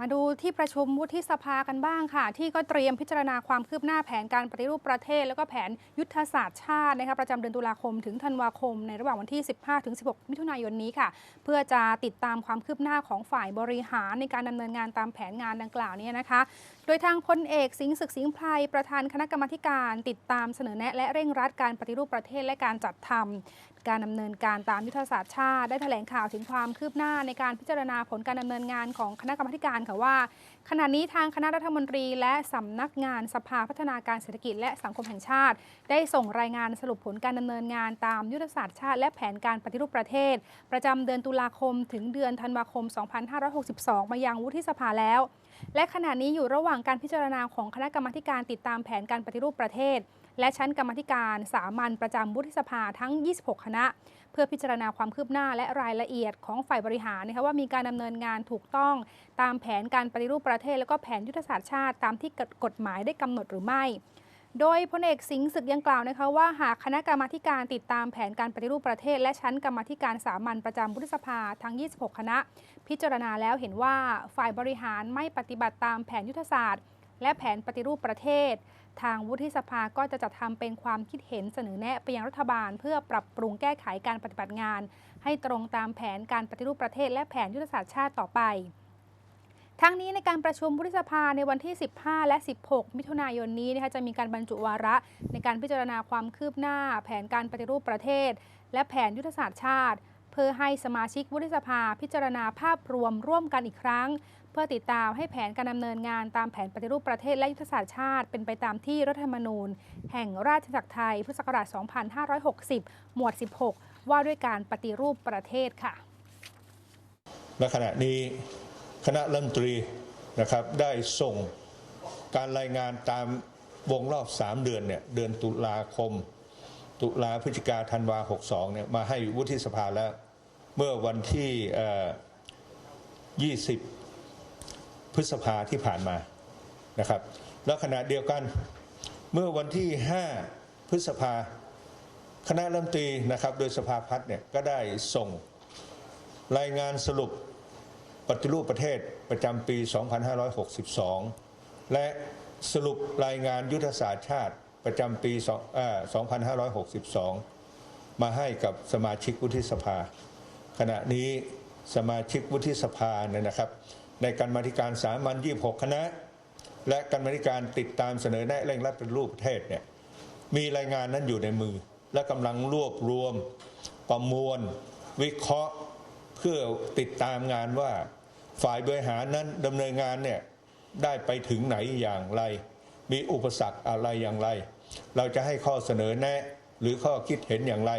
มาดูที่ประชุมวุฒิสภากันบ้างค่ะ ที่ก็เตรียมพิจารณาความคืบหน้าแผนการปฏิรูปประเทศ แล้วก็แผนยุทธศาสตร์ชาตินะคะประจำเดือนตุลาคมถึงธันวาคม ในระหว่างวันที่ 15ถึง16 มิถุนายนนี้ค่ะ เพื่อจะติดตามความคืบหน้าของฝ่ายบริหารในการดำเนินงานตามแผนงานดังกล่าวนี้นะคะ โดยทางพลเอกสิงห์ศึกสิงห์ไพรประธานคณะกรรมาการติดตามเสนอแนะ และเร่งรัดการปฏิรูปประเทศและการจัดทำการดำเนินการตามยุทธศาสตร์ชาติได้แถลงข่าวถึงความคืบหน้าในการพิจารณาผลการดำเนินงานของคณะกรรมการค่ะว่า ขณะนี้ทางคณะรัฐมนตรี และสำนักงานสภาพัฒนาการเศรษฐกิจและสังคมแห่งชาติ ได้ส่งรายงานสรุปผลการดำเนินงานตามยุทธศาสตร์ชาติ และแผนการปฏิรูปประเทศ ประจำเดือนตุลาคม ถึงเดือนธันวาคม 2562 มายังวุฒิสภาแล้ว และขณะนี้อยู่ระหว่างการพิจารณาของคณะกรรมาการติดตามแผนการปฏิรูปประเทศ และชั้นกรรมธิการสามัญประจำวุฒิสภาทั้ง 26 คณะ เพื่อพิจารณาความคืบหน้าและรายละเอียดของฝ่ายบริหารนะคะว่ามีการดำเนินงานถูกต้อง ตามแผนการปฏิรูปประเทศ และก็แผนยุทธศาสตร์ชาติ ตามที่กฎหมายได้กำหนดหรือไม่ โดยพลเอกสิงห์ศึกยังกล่าวนะคะว่าหากคณะกรรมาการติดตามแผนการปฏิรูปประเทศ และชั้นกรรมาธิการสามัญประจำวุฒิสภาทั้ง 26 คณะ พิจารณาแล้วเห็นว่าฝ่ายบริหารไม่ปฏิบัติตามแผนยุทธศาสตร์ และแผนปฏิรูปประเทศ ทางวุฒิสภาก็จะจัดทำเป็นความคิดเห็นเสนอแนะไปยังรัฐบาล เพื่อปรับปรุงแก้ไขการปฏิบัติงาน ให้ตรงตามแผนการปฏิรูปประเทศ และแผนยุทธศาสตร์ชาติต่อไป ทั้งนี้ในการประชุมวุฒิสภาในวันที่ 15 และ 16 มิถุนายนนี้นะคะจะมีการบรรจุวาระ ในการพิจารณาความคืบหน้า แผนการปฏิรูปประเทศ และแผนยุทธศาสตร์ชาติ เพื่อให้สมาชิกวุฒิสภาพิจารณาภาพรวมร่วมกันอีกครั้ง เพื่อติดตามให้แผนการดำเนินงานตามแผนปฏิรูปประเทศและยุทธศาสตร์ชาติ เป็นไปตามที่รัฐธรรมนูญ แห่งราชจักไทยพุทธศักราช 2560 หมวด 16 ว่าด้วยการปฏิรูปประเทศค่ะและขณะนี้ คณะรัฐมนตรีนะครับได้ส่งการรายงานตามวงรอบ 3 เดือนเนี่ยเดือนตุลาคม ตุลาพฤศจิกาธันวา 62เนี่ยมาให้วุฒิสภาแล้ว เมื่อวันที่เอ่อ20 พฤษภาที่ผ่านมานะครับ แล้วขณะเดียวกันเมื่อวันที่ 5 พฤษภาคณะรัฐมนตรีนะครับ โดยสภาพัฒน์เนี่ยก็ได้ส่งรายงานสรุป ปฏิรูปประเทศประจำปี 2562 และสรุปรายงานยุทธศาสตร์ชาติประจำปี2 2562 มาให้กับสมาชิกวุฒิสภา ขณะนี้สมาชิกวุฒิสภาเนี่ยนะครับ ในการมาธิการสามัญ26 คณะ และการมาธิการติดตามเสนอแนะเร่งรัดปฏิรูปประเทศเนี่ยมีรายงานนั้นอยู่ในมือ และกำลังรวบรวม ประมวล วิเคราะห์ เพื่อติดตามงานว่าฝ่ายบริหารนั้นดำเนินงานเนี่ยได้ไปถึงไหนอย่างไร มีอุปสรรคอะไรอย่างไร เราจะให้ข้อเสนอแนะหรือข้อคิดเห็นอย่างไร